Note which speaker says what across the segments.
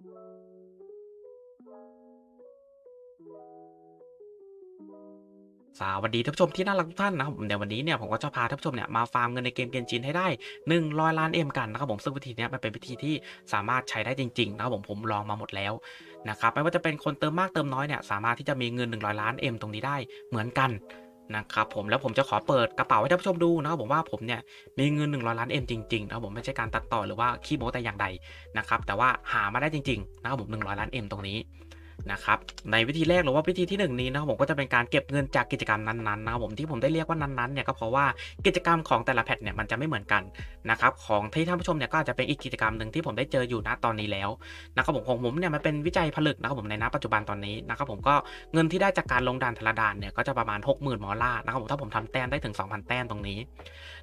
Speaker 1: สวัสดีท่านผู้ชมที่น่ารักทุกท่านนะครับผมในวันนี้เนี่ยผมก็จะพาท่านผู้ชมเนี่ยมาฟาร์มเงินในเกมเกนจินให้ได้ 100 ล้านเอ็มกันนะครับผมซึ่งวิธีเนี้ยมันเป็นวิธีที่สามารถใช้ได้จริงๆนะครับผมผมลองมาหมดแล้วนะครับไม่ว่าจะเป็นคนเติมมากเติมน้อยเนี่ยสามารถที่จะมีเงิน 100 ล้านเอ็มตรงนี้ได้เหมือนกัน นะครับผมแล้วผมจะขอเปิดกระเป๋าให้ท่านผู้ชมดูนะครับผมว่าผมเนี่ยมีเงิน100ล้านเอ็มจริงๆนะครับผมไม่ใช่การตัดต่อหรือว่าขี้โม้แต่อย่างใดนะครับแต่ว่าหามาได้จริงๆนะครับผม100ล้านเอ็มตรงนี้ นะครับในวิธีแรกหรือว่าวิธีที่หนึ่งนี้นะครับผมก็จะเป็นการเก็บเงินจากกิจกรรมนั้นๆนะครับผมที่ผมได้เรียกว่านั้นๆเนี่ยก็เพราะว่ากิจกรรมของแต่ละแพทเนี่ยมันจะไม่เหมือนกันนะครับของที่ท่านผู้ชมเนี่ยก็อาจจะเป็นอีกกิจกรรมหนึ่งที่ผมได้เจออยู่ณตอนนี้แล้วนะครับผมของผมเนี่ยมันเป็นวิจัยผลึกนะครับผมในณปัจจุบันตอนนี้นะครับผมก็เงินที่ได้จากการลงดันทละดานเนี่ยก็จะประมาณ 60,000มอลลาร์นะครับผมถ้าผมทำแต้มได้ถึง 2,000 แต้มตรงนี้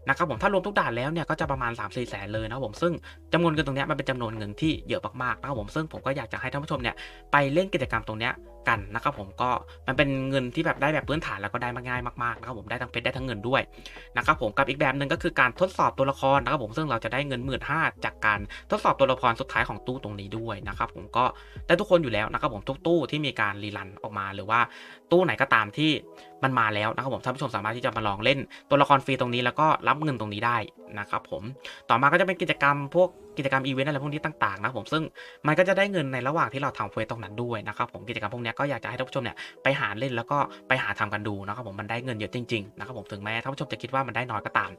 Speaker 1: นะครับผมถ้ารวมทุกด่านแล้วเนี่ยก็จะประมาณ 3-4แสนเลยนะครับผมซึ่งจำนวนเงินตรงนี้มันเป็นจำนวนเงินที่เยอะมากๆนะครับผมซึ่งผมก็อยากจะให้ท่านผู้ชมเนี่ยไปเล่นกิจกรรมตรงเนี้ย กันนะครับผมก็มันเป็นเงินที่แบบได้แบบพื้นฐานแล้วก็ได้มาง่ายมากๆนะครับผมได้ทั้งเพชรได้ทั้งเงินด้วยนะครับผมกับอีกแบบหนึ่งก็คือการทดสอบตัวละครนะครับผมซึ่งเราจะได้เงินหมื่นห้าจากการทดสอบตัวละครสุดท้ายของตู้ตรงนี้ด้วยนะครับผมก็ได้ทุกคนอยู่แล้วนะครับผมทุกตู้ที่มีการรีรันออกมาหรือว่าตู้ไหนก็ตามที่มันมาแล้วนะครับผมท่านผู้ชมสามารถที่จะมาลองเล่นตัวละครฟรีตรงนี้แล้วก็รับเงินตรงนี้ได้นะครับผมต่อมาก็จะเป็นกิจกรรมพวกกิจกรรมอีเวนต์อะไรพวกนี้ต่างๆนะผมซึ่งมันก็จะได้เงินในระหว่างที่เราทำเควสตรงนั้นด้วยนะครับผมกิจกรรมพวกนี้ก็อยากจะให้ท่านผู้ชมเนี่ยไปหาเล่นแล้วก็ไปหาทำกันดูนะครับผมมันได้เงินเยอะจริงๆนะครับผมถึงแม้ท่านผู้ชมจะคิดว่ามันได้น้อยก็ตาม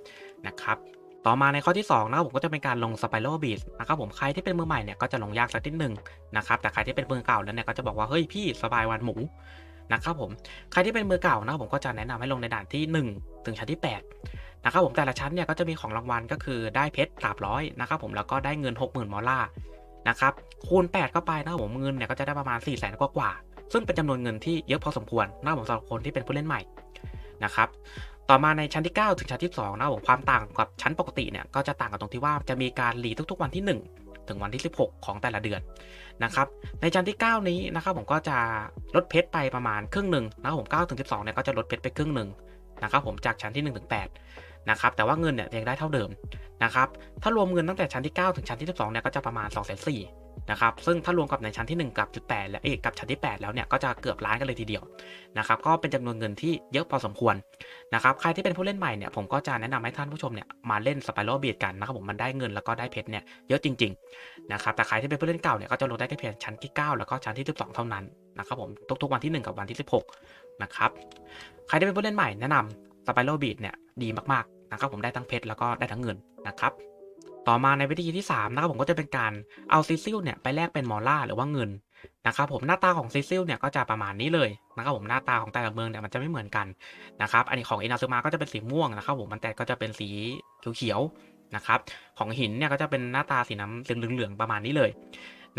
Speaker 1: นะครับต่อมาในข้อที่2นะครับผมก็จะเป็นการลงสไปโรบีดนะครับผมใครที่เป็นมือใหม่เนี่ยก็จะลงยากสักนิดหนึ่งนะครับแต่ใครที่เป็นมือเก่าแล้วเนี่ยก็จะบอกว่าเฮ้ยพี่สบายวันหมูนะครับผมใครที่เป็นมือเก่านะครับผมก็จะแนะนำให้ลงในด่านที่ 1 ถึงชั้นที่ 8 นะครับผมแต่ละชั้นเนี่ยก็จะมีของรางวัลก็คือได้เพชร300นะครับผมแล้วก็ได้เงิน 60,000มอลลาร์นะครับคูณ 8 เข้าไปนะครับผมเงินเนี่ยก็จะได้ประมาณ4 0 0 0 0 0กว่า ซึ่งเป็นจำนวนเงินที่เยอะพอสมควรนะครับผมสำหรับคนที่เป็นผู้เล่นใหม่นะครับต่อมาในชั้นที่ 9 ถึงชั้นที่2นะผมความต่างกับชั้นปกติเนี่ยก็จะต่างกันตรงที่ว่าจะมีการรีทุกๆวันที่ 1 ถึงวันที่ 16 ของแต่ละเดือนนะครับในชั้นที่ 9 นี้นะครับผมก็จะลดเพชรไปประมาณครึ่งหนึ่งนะครับผม9ถึง12เนี่ยก็จะลดเพชรไปครึ่งหนึ่งนะครับผมจากชั้นที่1ถึง8นะครับแต่ว่าเงินเนี่ยยังได้เท่าเดิมนะครับถ้ารวมเงินตั้งแต่ชั้นที่ 9 ถึงชั้นที่ 12เนี่ยก็จะประมาณ2 4 0 0 นะครับซึ่งถ้ารวมกับในชั้นที่ 1 กับจุด8และเอกกับชั้นที่ 8 แล้วเนี่ยก็จะเกือบล้านกันเลยทีเดียวนะครับก็เป็นจำนวนเงินที่เยอะพอสมควรนะครับใครที่เป็นผู้เล่นใหม่เนี่ยผมก็จะแนะนำให้ท่านผู้ชมเนี่ยมาเล่นสไปโรบีดกันนะครับผมมันได้เงินแล้วก็ได้เพชรเนี่ยเยอะจริงๆนะครับแต่ใครที่เป็นผู้เล่นเก่าเนี่ยก็จะลงได้แค่เพียงชั้นที่ 9 แล้วก็ชั้นที่ 12 เท่านั้นนะครับผมทุกๆวันที่ 1 กับวันที่ 16นะครับใครที่เป็นผู้เล่นใหม่แนะนำสไปโรบีดเนี่ยดีมากๆนะครับผมได้ทั้งเพชรแล้วก็ได้ทั้งเงินนะครับ ต่อมาในวิธีที่3นะครับผมก็จะเป็นการเอาซิซิลเนี่ยไปแลกเป็นมอลล่าหรือว่าเงินนะครับผมหน้าตาของซิซิลเนี่ยก็จะประมาณนี้เลยนะครับผมหน้าตาของแต่ละเมืองเนี่ยมันจะไม่เหมือนกันนะครับอันนี้ของอินาซึมาก็จะเป็นสีม่วงนะครับผมมันแต่ก็จะเป็นสีเขียวๆนะครับของหินเนี่ยก็จะเป็นหน้าตาสีน้ำเหลืองๆประมาณนี้เลย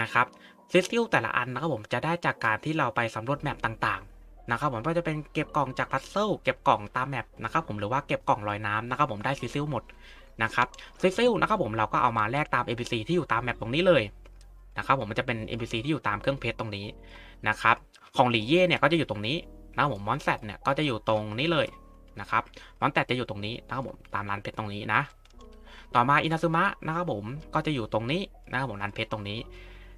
Speaker 1: นะครับซิซิลแต่ละอันนะครับผมจะได้จากการที่เราไปสำรวจแมปต่างๆนะครับผมก็จะเป็นเก็บกล่องจากพัซเซิลเก็บกล่องตามแมปนะครับผมหรือว่าเก็บกล่องลอยน้ำนะครับผมได้ซิซิลหมด นะครับซิซิลนะครับผมเราก็เอามาแลกตาม NPC ที่อยู่ตามแมปตรงนี้เลยนะครับผมมันจะเป็น NPC ที่อยู่ตามเครื่องเพชรตรงนี้นะครับของหลีเย่เนี่ยก็จะอยู่ตรงนี้นะครับผมมอนแซดเนี่ยก็จะอยู่ตรงนี้เลยนะครับมอนแซดจะอยู่ตรงนี้นะครับผมตามร้านเพชรตรงนี้นะ ต่อมาอินาซึมะนะครับผมก็จะอยู่ตรงนี้นะครับผมร้านเพชรตรงนี้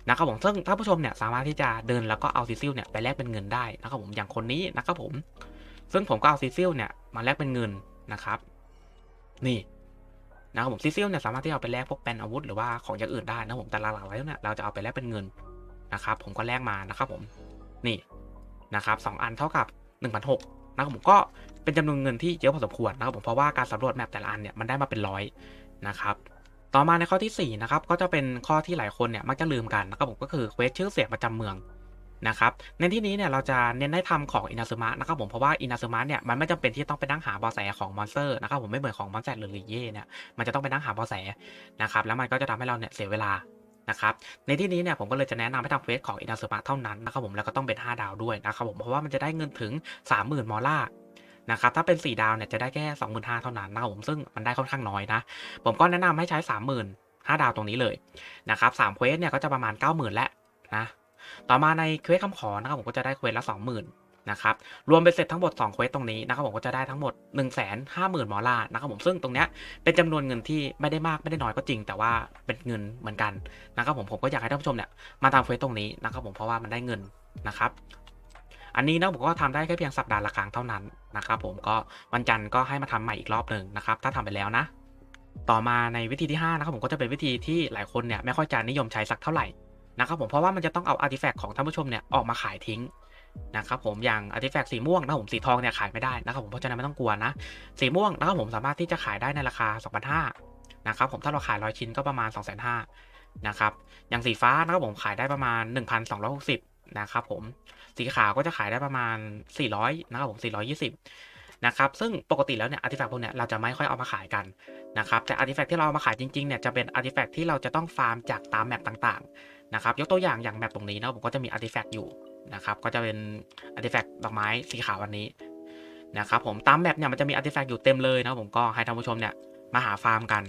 Speaker 1: นะครับผมซึ่งท่านผู้ชมเนี่ยสามารถที่จะเดินแล้วก็เอาซิซิลเนี่ยไปแลกเป็นเงินได้นะครับผมอย่างคนนี้นะครับผม ซึ่งผมก็เอาซิซิลเนี่ยมาแลกเป็นเงินนะครับ นี่ นะครับผมซิซิลเนี่ยสามารถที่เอาไปแลกพวกแปนอาวุธหรือว่าของอย่างอื่นได้นะครับผมแต่หลักๆแล้วเนี่ยเราจะเอาไปแลกเป็นเงินนะครับผมก็แลกมานะครับผมนี่นะครับสองอันเท่ากับ 1 6 0 0นะครับผมก็เป็นจำนวนเงินที่เยอะพอสมควรนะครับผมเพราะว่าการสำรวจแมปแต่ละอันเนี่ยมันได้มาเป็นร้อยนะครับต่อมาในข้อที่4นะครับก็จะเป็นข้อที่หลายคนเนี่ยมักจะลืมกันนะครับผมก็คือเควสชื่อเสียงประจำเมือง นะครับในที่นี้เนี่ยเราจะเน้นให้ทำของอินาซึมะนะครับผมเพราะว่าอินาซึมะเนี่ยมันไม่จำเป็นที่ต้องไปนั่งหาเบอแสของมอนสเตอร์นะครับผมไม่เหมือนของมอนแซดหรือลีเย่เนี่ยมันจะต้องไปนั่งหาเบอแสนะครับแล้วมันก็จะทำให้เราเนี่ยเสียเวลานะครับในที่นี้เนี่ยผมก็เลยจะแนะนำให้ทำเควสของอินาซึมะเท่านั้นนะครับผมแล้วก็ต้องเป็น 5 ดาวด้วยนะครับผมเพราะว่ามันจะได้เงินถึง 30,000มอลลาร์นะครับถ้าเป็น 4 ดาวเนี่ยจะได้แค่ 25,000เท่านั้นนะครับผมซึ่งมันได้ค่อนข้างน้อยนะ ผมก็แนะนำให้ใช้ 30,000 5 ดาวตรงนี้เลยนะครับ3เควสเนี่ยก็จะประมาณ 90,000 แล้วนะ ต่อมาในเควสคำขอนะครับผมก็จะได้เควสละ20,000นะครับรวมเป็นเสร็จทั้งหมด2เควสตรงนี้นะครับผมก็จะได้ทั้งหมด 1 5 0 0 0 0มอลลาร์นะครับผมซึ่งตรงเนี้ยเป็นจำนวนเงินที่ไม่ได้มากไม่ได้น้อยก็จริง แต่ว่าเป็นเงินเหมือนกันนะครับผมผมก็อยากให้ท่านผู้ชมเนี่ยมาทำเควสตรงนี้นะครับผมเพราะว่ามันได้เงินนะครับอันนี้นะผมก็ทำได้แค่เพียงสัปดาห์ละครั้งเท่านั้นนะครับผมก็วันจันทร์ก็ให้มาทำใหม่อีกรอบหนึ่งนะครับถ้าทำไปแล้วนะต่อมาในวิธีที่5นะครับผมก็จะเป็นวิธีที่หลายคนเนี่ยไม่ค่อยจะนิยมใช้สักเท่าไหร่ นะครับผมเพราะว่ามันจะต้องเอาอาร์ติแฟกต์ของท่านผู้ชมเนี่ยออกมาขายทิ้งนะครับผมอย่างอาร์ติแฟกต์สีม่วงนะครับผมสีทองเนี่ยขายไม่ได้นะครับผมเพราะฉะนั้นไม่ต้องกลัวนะสีม่วงนะครับผมสามารถที่จะขายได้ในราคา2,500นะครับผมถ้าเราขายร้อยชิ้นก็ประมาณ 2,500นะครับอย่างสีฟ้านะครับผมขายได้ประมาณ 1,260นะครับผมสีขาวก็จะขายได้ประมาณ 400นะครับผม420นะครับซึ่งปกติแล้วเนี่ยอาร์ติแฟกต์พวกเนี้ยเราจะไม่ค่อยเอามาขายกันนะครับแต่อาร์ติแฟกต์ที่เราเอามาขายจริงๆเนี่ยจะเป็นอาร์ติแฟกต์ที่เราจะต้องฟาร์มจากตามแมปต่างๆ นะครับยกตัวอย่างอย่างแมปตรงนี้นะผมก็จะมีอาร์ติแฟกต์อยู่นะครับก็จะเป็นอาร์ติแฟกต์ดอกไม้สีขาววันนี้นะครับผมตามแมปเนี่ยมันจะมีอาร์ติแฟกต์อยู่เต็มเลยนะผมก็ให้ท่านผู้ชมเนี่ยมาหาฟาร์มกัน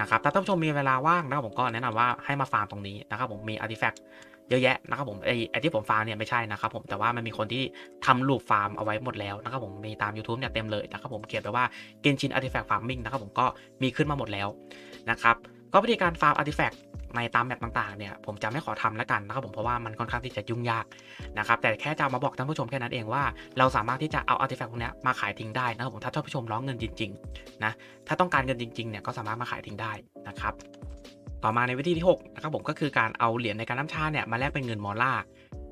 Speaker 1: นะครับถ้าท่านผู้ชมมีเวลาว่างนะครับผมก็แนะนำว่าให้มาฟาร์มตรงนี้นะครับผมมีอาร์ติแฟกต์เยอะแยะนะครับผมไอไอที่ผมฟาร์มเนี่ยไม่ใช่นะครับผมแต่ว่ามันมีคนที่ทำลูปฟาร์มเอาไว้หมดแล้วนะครับผมมีตาม YouTube เนี่ยเต็มเลยนะครับผมเขียนไปว่าเกนชินอาร์ติแฟกต์ฟาร์มิงนะครับผมก็มีขึ้นมาหมดแล้วนะครับก็วิธีการฟาร์มอาร์ติแฟกต์ ในตามแมปต่างๆเนี่ยผมจะไม่ขอทำแล้วกันนะครับผมเพราะว่ามันค่อนข้างที่จะยุ่งยากนะครับแต่แค่จะมาบอกท่านผู้ชมแค่นั้นเองว่าเราสามารถที่จะเอาอาร์ติแฟกต์พวกนี้มาขายทิ้งได้นะครับผมถ้าท่านผู้ชมร้องเงินจริงๆนะถ้าต้องการเงินจริงๆเนี่ยก็สามารถมาขายทิ้งได้นะครับต่อมาในวิธีที่6นะครับผมก็คือการเอาเหรียญในการน้ำชาเนี่ยมาแลกเป็นเงินมอลล่า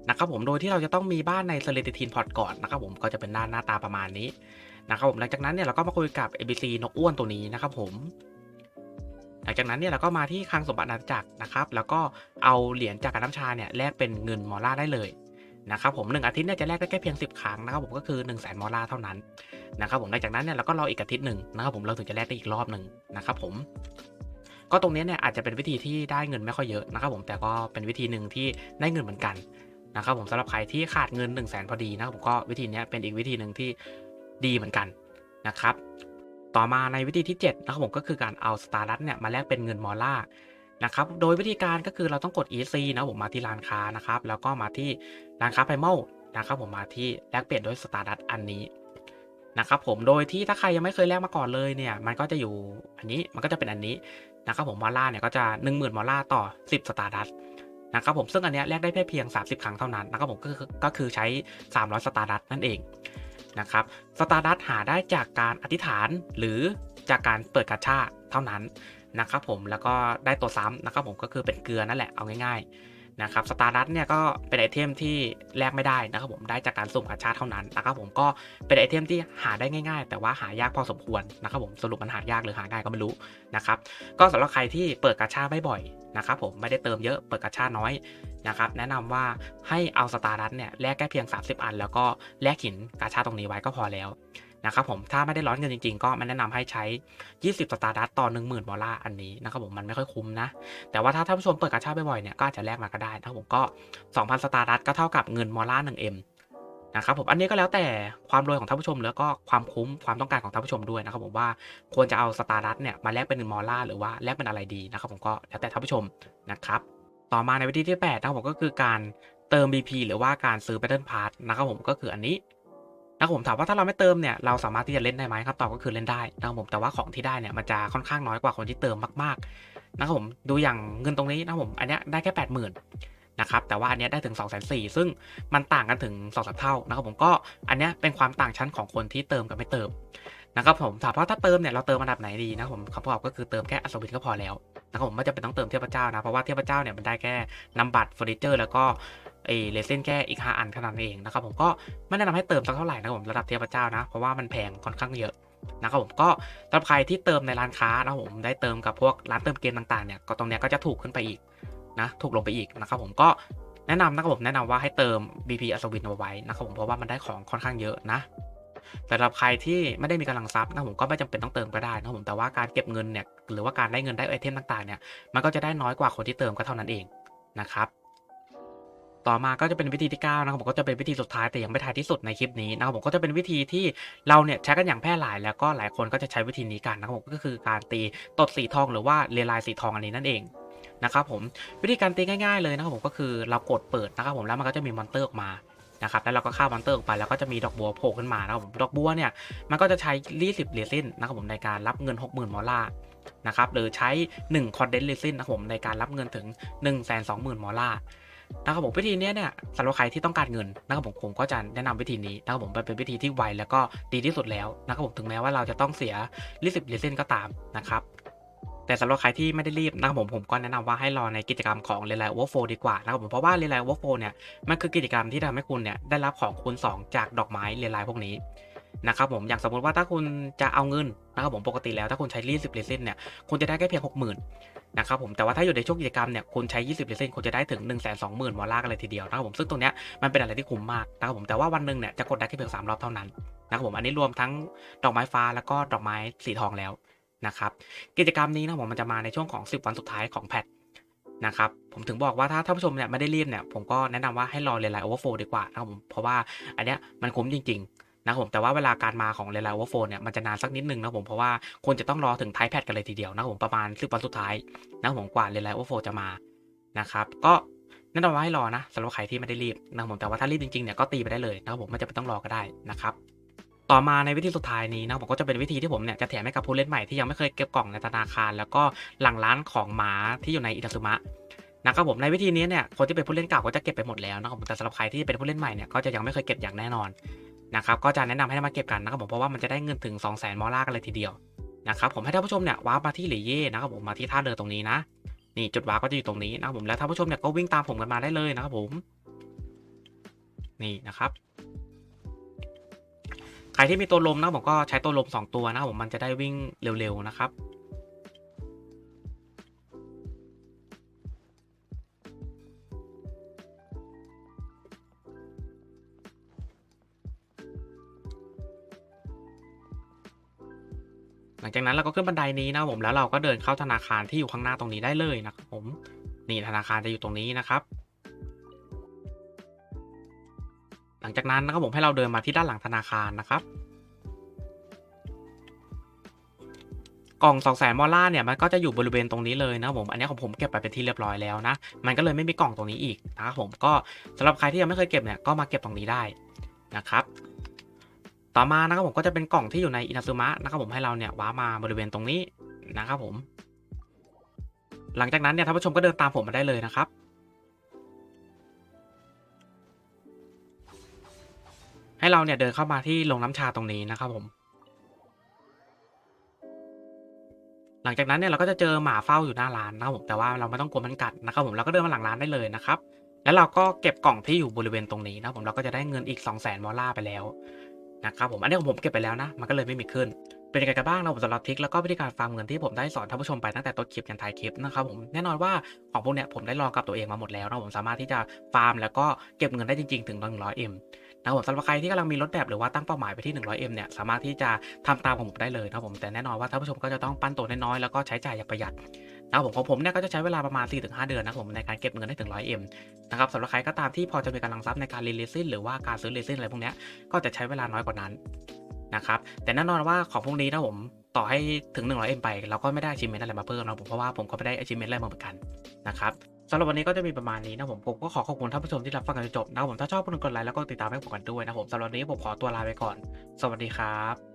Speaker 1: นะครับผมโดยที่เราจะต้องมีบ้านในเซเลติทินพอร์ตก่อนนะครับผมก็จะเป็นด้านหน้าตาประมาณนี้นะครับผมหลังจากนั้นเนี่ยเราก็มาคุยกับ ABC นกอ้วนตัวนี้นะครับผม หลังจากนั้นเนี่ยเราก็มาที่คลังสมบัติอาณาจักรนะครับ แล้วก็เอาเหรียญจากการน้ำชาเนี่ยแลกเป็นเงินมอลล่าได้เลยนะครับผมหนึ่งอาทิตย์เนี่ยจะแลกได้แค่เพียง 10 ครั้งนะครับผมก็คือ1 0 0 0 0แสนมอลล่าเท่านั้นนะครับผมหลังจากนั้นเนี่ยเราก็รออีกอาทิตย์หนึ่งนะครับผมเราถึงจะแลกได้อีกรอบหนึ่งนะครับผมก็ตรงนี้เนี่ยอาจจะเป็นวิธีที่ได้เงินไม่ค่อยเยอะนะครับผมแต่ก็เป็นวิธีหนึ่งที่ได้เงินเหมือนกันนะครับผมสำหรับใครที่ขาดเงิน1นึ่งแสนพอดีนะครับผมก็วิธีนี้เป็นอีกวิธีหนึ่งที่ดีเหมือนกันนะครับ ต่อมาในวิธีที่7นะครับผมก็คือการเอาสตาร์ดัตเนี่ยมาแลกเป็นเงินมอลล่านะครับ โดยวิธีการก็คือเราต้องกด EC นะผมมาที่ร้านค้านะครับ แล้วก็มาที่ร้านค้าไพมอลนะครับผมมาที่แลกเปลี่ยนด้วยสตาร์ดัตอันนี้นะครับผมโดยที่ถ้าใครยังไม่เคยแลกมาก่อนเลยเนี่ย มันก็จะอยู่อันนี้มันก็จะเป็นอันนี้นะครับผมมอลล่าเนี่ยก็จะ 1 0,000มอลล่าต่อ 10 สตาร์ดัสนะครับผมซึ่งอันนี้แลกได้แค่เพียง 30 ครั้งเท่านั้นนะครับผมก็คือก็คือใช้ 300 สตาร์ดัสนั่นเอง นะครับสตาร์ดัสหาได้จากการอธิษฐานหรือจากการเปิดกาชาเท่านั้นนะครับผมแล้วก็ได้ตัวซ้ำนะครับผมก็คือเป็นเกลือนั่นแหละเอาง่ายๆ นะครับสตาร์ดัสเนี่ยก็เป็นไอเทมที่แลกไม่ได้นะครับผมได้จากการสุ่มกาชาเท่านั้นนะครับผมก็เป็นไอเทมที่หาได้ง่ายๆ แต่ว่าหายากพอสมควรนะครับผมสรุปมันหายากหรือหาง่ายก็ไม่รู้นะครับก็สำหรับใครที่เปิดกาชาไม่บ่อยนะครับผมไม่ได้เติมเยอะเปิดกาชาน้อยนะครับแนะนำว่าให้เอาสตาร์ดัตเนี่ยแลกแค่เพียง 30 อัน แล้วก็แลกหินกาชาตรงนี้ไว้ก็พอแล้ว นะครับผมถ้าไม่ได้ร้อนเงินจริงๆ ก็ไม่แนะนำให้ใช้ 20 สตาร์ดัตต่อ 10,000บอลลาร์อันนี้นะครับผมมันไม่ค่อยคุ้มนะ แต่ว่าถ้าท่านผู้ชมเปิดกาชาบ่อยๆเนี่ยก็อาจจะแลกมาก็ได้นะครับผมก็ 2,000 สตาร์ดัตก็เท่ากับเงินมอลลาร์ 1M นะครับผมอันนี้ก็แล้วแต่ความรวยของท่านผู้ชมแล้วก็ความคุ้มความต้องการของท่านผู้ชมด้วยนะครับผมว่าควรจะเอาสตาร์ดัตเนี่ยมาแลกเป็นมอลล่าหรือว่าแลกเป็นอะไรดีนะครับผมก็แล้วแต่ท่านผู้ชมนะครับต่อมาในวิธีที่ 8 นะครับผมก็คือการเติม BP หรือว่าการซื้อ Battle Pass นะครับผมก็คืออันนี้ นะครับผมถามว่าถ้าเราไม่เติมเนี่ยเราสามารถที่จะเล่นได้ไหมครับตอบก็คือเล่นได้นะครับผมแต่ว่าของที่ได้เนี่ยมันจะค่อนข้างน้อยกว่าคนที่เติมมากๆนะครับผมดูอย่างเงินตรงนี้นะครับผมอันนี้ได้แค่80,000นะครับแต่ว่าอันนี้ได้ถึง2 4 0 0 0ซึ่งมันต่างกันถึง2อสเท่านะครับผมก็อันนี้เป็นความต่างชั้นของคนที่เติมกับไม่เติมนะครับผมถามว่าถ้าเติมเนี่ยเราเติมอันดับไหนดีนะผมคำตอบก็คือเติมแค่อัศวินก็พอแล้วนะครับผมไม่จำเป็นต้องเติมเทพเจ้านะเพราะว่าเทพเจ้าเนี่ยมันได้แค่นำบัตรเฟอร์นิเจอร์แล้วก็ เอเลเซนแค่อีก 5 อันเท่านั้นเองนะครับผมก็ไม่แนะนำให้เติมสักเท่าไหร่นะครับผมระดับเทพเจ้านะ เพราะว่ามันแพงค่อนข้างเยอะนะครับผมก็สำหรับใครที่เติมในร้านค้านะครับผมได้เติมกับพวกร้านเติมเกมต่างๆเนี่ยก็ตรงเนี้ยก็จะถูกขึ้นไปอีกนะถูกลงไปอีกนะครับผมก็แนะนำนะครับผมแนะนำว่าให้เติม BP อัศวินเอาไว้นะครับผมเพราะว่ามันได้ของค่อนข้างเยอะนะแต่สำหรับใครที่ไม่ได้มีกำลังทรัพย์นะผมก็ไม่จำเป็นต้องเติมก็ได้นะผมแต่ว่าการเก็บเงินเนี่ยหรือว่าการได้เงินได้ไอเทมต่างๆเนี่ยมันก็จะได้น้อยกว่าคนที่เติมก็เท่านั้นเองนะครับ ต่อมาก็จะเป็นวิธีที่ 9 นะครับผมก็จะเป็นวิธีสุดท้ายแต่ยังไม่ท้ายที่สุดในคลิปนี้นะครับผมก็จะเป็นวิธีที่เราเนี่ยใช้กันอย่างแพร่หลาย แล้วก็หลายคนก็จะใช้วิธีนี้กันนะครับผมก็คือการตีตดสีทองหรือว่าเรลายสีทองอันนี้นั่นเองนะครับผมวิธีการตีง่ายๆเลยนะครับผมก็คือเรากดเปิดนะครับผมแล้วมันก็จะมีมอนเตอร์ออกมานะครับแล้วเราก็ฆ่ามอนเตอร์ออกไปแล้วก็จะมีดอกบัวโผล่ขึ้นมานะครับผมดอกบัวเนี่ยมันก็จะใช้20เรซินนะครับผมในการรับเงิน 60,000มอลลาร์นะครับหรือใช้1คอนเดนเรซินนะครับผมในการรับเงินถึง 120,000มอลลาร์ นะครับผมวิธีนี้เนี่ยสำหรับใครที่ต้องการเงินนะครับผมผมก็จะแนะนำวิธีนี้นะครับผมมันเป็นวิธีที่ไวแล้วก็ดีที่สุดแล้วนะครับผมถึงแม้ว่าเราจะต้องเสีย20เรซินก็ตามนะครับแต่สำหรับใครที่ไม่ได้รีบนะครับผมผมก็แนะนำว่าให้รอในกิจกรรมของ r e l i Overflow ดีกว่านะครับผมเพราะว่า r e l i Overflow เนี่ยมันคือกิจกรรมที่ทำให้คุณเนี่ยได้รับของคูณ2 จากดอกไม้ r e l i พวกนี้นะครับผมอย่างสมมติว่าถ้าคุณจะเอาเงิน นะครับผมปกติแล้วถ้าคุณใช้20เลเซนเนี่ยคุณจะได้แค่เพียง60,000นะครับผมแต่ว่าถ้าอยู่ในช่วงกิจกรรมเนี่ยคุณใช้ 20เลเซนคุณจะได้ถึง 1 2 0 0 0 0มอลลาร์กันเลยทีเดียวนะครับผมซึ่งตรงเนี้ยมันเป็นอะไรที่คุ้มมากนะครับผมแต่ว่าวันหนึ่งเนี่ยจะกดได้แค่เพียง3รอบเท่านั้นนะครับผมอันนี้รวมทั้งดอกไม้ฟ้าแล้วก็ดอกไม้สีทองแล้วนะครับกิจกรรมนี้นะผมมันจะมาในช่วงของ 10 วันสุดท้ายของแพทนะครับผมถึงบอกว่าถ้าท่านผู้ชมเนี่ยไม่ได้รีบเนี่ยผมก็แนะนำว่าให้รอเรลไลโอเวอร์โฟดีกว่านะครับผมเพราะว่าอันเนี้ยมันคุ้มจริง ๆ นะครับผมแต่ว่าเวลาการมาของเรลไลโอเวโฟเนี่ยมันจะนานสักนิดนึงนะครับผมเพราะว่าควรจะต้องรอถึงไทแพทกันเลยทีเดียวนะครับผมประมาณ10วันสุดท้ายนะครับผมกว่าเรลไลโอเวโฟจะมานะครับก็แนะนำว่าให้รอนะสำหรับใครที่ไม่ได้รีบนะครับผมแต่ว่าถ้ารีบจริงๆเนี่ยก็ตีไปได้เลยนะครับผมไม่จำเป็นต้องรอก็ได้นะครับต่อมาในวิธีสุดท้ายนี้นะผมก็จะเป็นวิธีที่ผมเนี่ยจะแถมให้กับผู้เล่นใหม่ที่ยังไม่เคยเก็บกล่องในธนาคาร แล้วก็หลังร้านของหมาที่อยู่ในอิตาซึมะนะครับผมในวิธีนี้เนี่ยคนที่เป็นผู้เล่นเก่าก็จะเก็บไปหมดแล้วนะครับผมแต่สำหรับใครที่เป็นผู้เล่นใหม่เนี่ยก็จะยังไม่เคยเก็บอย่างแน่นอน นะครับก็จะแนะนำให้มาเก็บกันนะครับผมเพราะว่ามันจะได้เงินถึง 2 0 0 0 0 0มอลลาร์กันเลยทีเดียวนะครับผมให้ท่านผู้ชมเนี่ยว้ามาที่หลีเย่นะครับผมมาที่ท่าเรือตรงนี้นะ นี่จุดว้าก็จะอยู่ตรงนี้นะครับผมแล้วท่านผู้ชมเนี่ยก็วิ่งตามผมกันมาได้เลยนะครับผมนี่นะครับใครที่มีตัวลมนะผมก็ใช้ตัวลม 2 ตัวนะครับผมมันจะได้วิ่งเร็วๆนะครับ งจากนั้นเราก็ขึ้นบันไดนี้นะครับผมแล้วเราก็เดินเข้าธนาคารที่อยู่ข้างหน้าตรงนี้ได้เลยนะครับผมนี่ธนาคารจะอยู่ตรงนี้นะครับ หลังจากนั้นนะครับผมให้เราเดินมาที่ด้านหลังธนาคารนะครับกล่อง2 0 0 0 0มอลลาเนี่ยมันก็จะอยู่บริเวณตรงนี้เลยนะครับผมอันนี้ของผมเก็บไปเป็นที่เรียบร้อยแล้วนะมันก็เลยไม่มีกล่องตรงนี้อีกนะครับผมก็สำหรับใครที่ยังไม่เคยเก็บเนี่ยก็มาเก็บตรงนี้ได้นะครับ ต่อมานะครับผมก็จะเป็นกล่องที่อยู่ในอินาซึมะนะครับผมให้เราเนี่ยว้ามาบริเวณตรงนี้นะครับผม หลังจากนั้นเนี่ยท่านผู้ชมก็เดินตามผมมาได้เลยนะครับ ให้เราเนี่ยเดินเข้ามาที่โรงน้ำชาตรงนี้นะครับผม หลังจากนั้นเนี่ยเราก็จะเจอหมาเฝ้าอยู่หน้าร้านนะครับผมแต่ว่าเราไม่ต้องกลัวมันกัดนะครับผมเราก็เดินมาหลังร้านได้เลยนะครับแล้วเราก็เก็บกล่องที่อยู่บริเวณตรงนี้นะครับผมเราก็จะได้เงินอีก 2 0 0 0 0 0มอลลาร์ไปแล้ว นะครับผมอันนี้ของผมเก็บไปแล้วนะ มันก็เลยไม่มีขึ้น เป็นยังไงกันบ้างนะผมสำหรับทริคแล้วก็วิธีการฟาร์มเงินที่ผมได้สอนท่านผู้ชมไปตั้งแต่ต้นคลิปยันท้ายคลิปนะครับผมแน่นอนว่าของพวกเนี้ยผมได้ลองกับตัวเองมาหมดแล้วนะผมสามารถที่จะฟาร์มแล้วก็เก็บเงินได้จริง ๆ ถึง 100M นะผมสำหรับใครที่กำลังมีรถแบบหรือว่าตั้งเป้าหมายไปที่ 100M เนี่ยสามารถที่จะทำตามของผมได้เลยนะผมแต่แน่นอนว่าท่านผู้ชมก็จะต้องปั้นตัวน้อยๆแล้วก็ใช้จ่ายอย่างประหยัด นะครับผมของผมเนี่ยก็จะใช้เวลาประมาณ 4-5 เดือนนะครับผมในการเก็บเงินได้ถึง 100M นะครับสำหรับใครก็ตามที่พอจะมีกำลังทรัพย์ในการเรียนเลซินหรือว่าการซื้อเลซินอะไรพวกนี้ก็จะใช้เวลาน้อยกว่านั้นนะครับแต่แน่นอนว่าของพวกนี้นะผมต่อให้ถึง 100M ไปเราก็ไม่ได้ achievement อะไรมาเพิ่มนะผมเพราะว่าผมก็ไม่ได้ achievement อะไรมาเหมือนกันนะครับสำหรับวันนี้ก็จะมีประมาณนี้นะผมผมก็ขอขอบคุณท่านผู้ชมที่รับฟังกันจนจบนะครับผมถ้าชอบก็กดไลค์แล้วก็ติดตามให้ผมกันด้วยนะผมสำหรับวันนี้ผมขอตัวลาไปก่อน สวัสดีครับ